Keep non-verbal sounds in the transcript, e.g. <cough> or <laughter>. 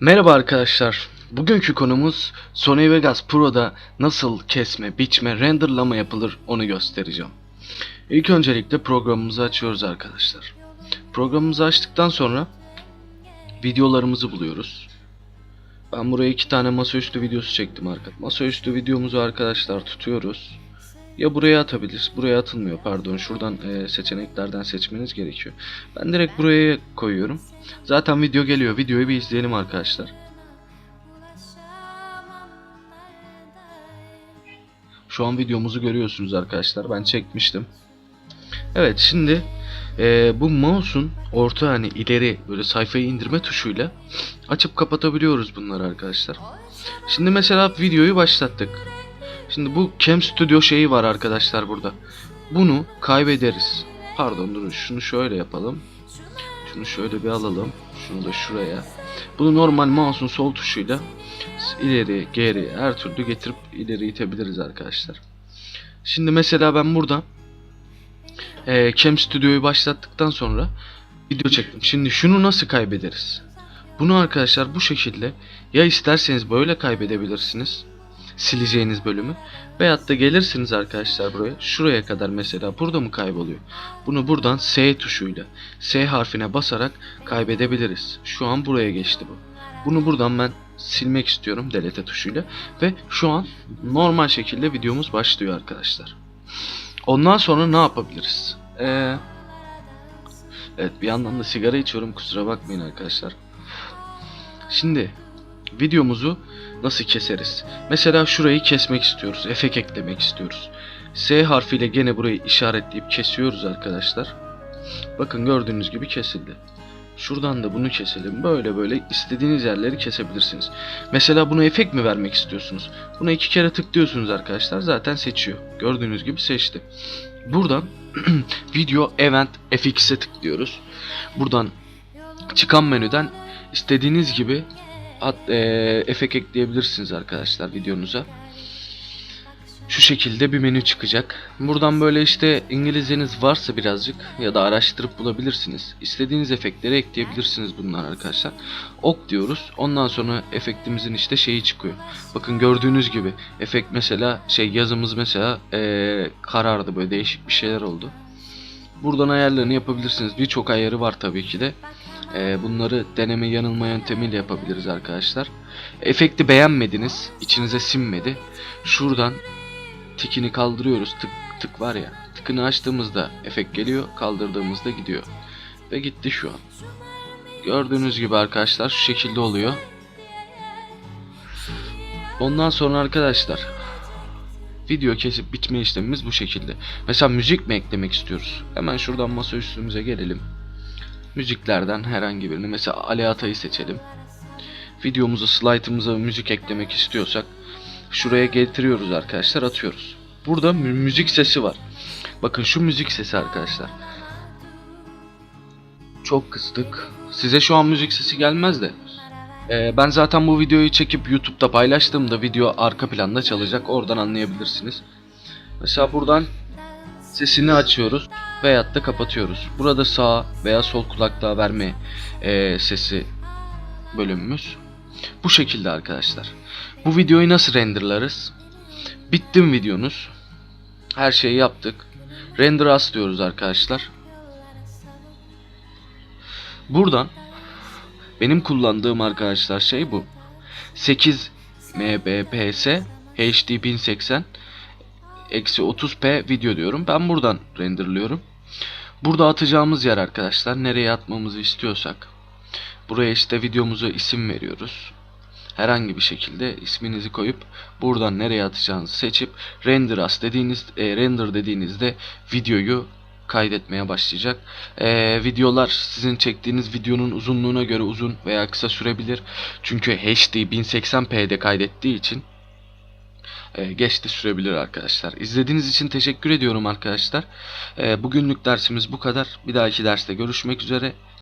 Merhaba arkadaşlar. Bugünkü konumuz Sony Vegas Pro'da nasıl kesme, biçme, renderlama yapılır onu göstereceğim. İlk öncelikle programımızı açıyoruz arkadaşlar. Programımızı açtıktan sonra videolarımızı buluyoruz. Ben buraya iki tane masaüstü videosu çektim arkadaşlar. Masaüstü videomuzu arkadaşlar tutuyoruz. Ya buraya atabilir, buraya atılmıyor pardon. Şuradan e, seçeneklerden seçmeniz gerekiyor. Ben direkt buraya koyuyorum. Zaten video geliyor. Videoyu bir izleyelim arkadaşlar. Şu an videomuzu görüyorsunuz arkadaşlar. Ben çekmiştim. Evet şimdi eee, bu mouse'un orta hani ileri böyle sayfayı indirme tuşuyla açıp kapatabiliyoruz bunları arkadaşlar. Şimdi mesela videoyu başlattık. Şimdi bu Cam Studio şeyi var arkadaşlar burada. Bunu kaybederiz. Pardon durun şunu şöyle yapalım. Şunu şöyle bir alalım. Şunu da şuraya. Bunu normal mouse'un sol tuşuyla ileri, geri her türlü getirip ileri itebiliriz arkadaşlar. Şimdi mesela ben burada eee Cam Studio'yu başlattıktan sonra video çektim. Şimdi şunu nasıl kaybederiz? Bunu arkadaşlar bu şekilde ya isterseniz böyle kaybedebilirsiniz sileceğiniz bölümü veyahut da gelirsiniz arkadaşlar buraya şuraya kadar mesela burada mı kayboluyor? Bunu buradan S tuşuyla S harfine basarak kaybedebiliriz. Şu an buraya geçti bu. Bunu buradan ben silmek istiyorum delete tuşuyla ve şu an normal şekilde videomuz başlıyor arkadaşlar. Ondan sonra ne yapabiliriz? Ee, evet bir yandan da sigara içiyorum kusura bakmayın arkadaşlar. Şimdi videomuzu nasıl keseriz? Mesela şurayı kesmek istiyoruz. Efekt eklemek istiyoruz. S harfiyle gene burayı işaretleyip kesiyoruz arkadaşlar. Bakın gördüğünüz gibi kesildi. Şuradan da bunu keselim. Böyle böyle istediğiniz yerleri kesebilirsiniz. Mesela buna efekt mi vermek istiyorsunuz? Buna iki kere tıklıyorsunuz arkadaşlar. Zaten seçiyor. Gördüğünüz gibi seçti. Buradan <clears throat> Video Event FX'e tıklıyoruz. Buradan çıkan menüden istediğiniz gibi at, eee, efekt ekleyebilirsiniz arkadaşlar videonuza. Şu şekilde bir menü çıkacak. Buradan böyle işte İngilizceniz varsa birazcık ya da araştırıp bulabilirsiniz. İstediğiniz efektleri ekleyebilirsiniz bunlar arkadaşlar. Ok diyoruz. Ondan sonra efektimizin işte şeyi çıkıyor. Bakın gördüğünüz gibi efekt mesela şey yazımız mesela eee, karardı böyle değişik bir şeyler oldu. Buradan ayarlarını yapabilirsiniz. Birçok ayarı var tabii ki de. Ee, bunları deneme yanılma yöntemiyle yapabiliriz arkadaşlar. Efekti beğenmediniz, içinize sinmedi. Şuradan tikini kaldırıyoruz. Tık tık var ya. Tıkını açtığımızda efekt geliyor, kaldırdığımızda gidiyor. Ve gitti şu an. Gördüğünüz gibi arkadaşlar şu şekilde oluyor. Ondan sonra arkadaşlar video kesip bitme işlemimiz bu şekilde. Mesela müzik mi eklemek istiyoruz? Hemen şuradan masa üstümüze gelelim. Müziklerden herhangi birini mesela Ali Atay'ı seçelim. Videomuza, slaytımıza müzik eklemek istiyorsak şuraya getiriyoruz arkadaşlar, atıyoruz. Burada mü- müzik sesi var. Bakın şu müzik sesi arkadaşlar. Çok kıstık. Size şu an müzik sesi gelmez de. Ee, ben zaten bu videoyu çekip YouTube'da paylaştığımda video arka planda çalacak. Oradan anlayabilirsiniz. Mesela buradan sesini açıyoruz veyahut da kapatıyoruz. Burada sağ veya sol kulaklığa verme e, sesi bölümümüz. Bu şekilde arkadaşlar. Bu videoyu nasıl renderlarız? Bitti mi videonuz? Her şeyi yaptık. Render as diyoruz arkadaşlar. Buradan benim kullandığım arkadaşlar şey bu. 8 mbps HD 1080 eksi 30p video diyorum. Ben buradan renderlıyorum. Burada atacağımız yer arkadaşlar. Nereye atmamızı istiyorsak. Buraya işte videomuza isim veriyoruz. Herhangi bir şekilde isminizi koyup buradan nereye atacağınızı seçip render as dediğiniz e, render dediğinizde videoyu kaydetmeye başlayacak. E, videolar sizin çektiğiniz videonun uzunluğuna göre uzun veya kısa sürebilir. Çünkü HD 1080p'de kaydettiği için e, geç de sürebilir arkadaşlar. İzlediğiniz için teşekkür ediyorum arkadaşlar. E, bugünlük dersimiz bu kadar. Bir dahaki derste görüşmek üzere.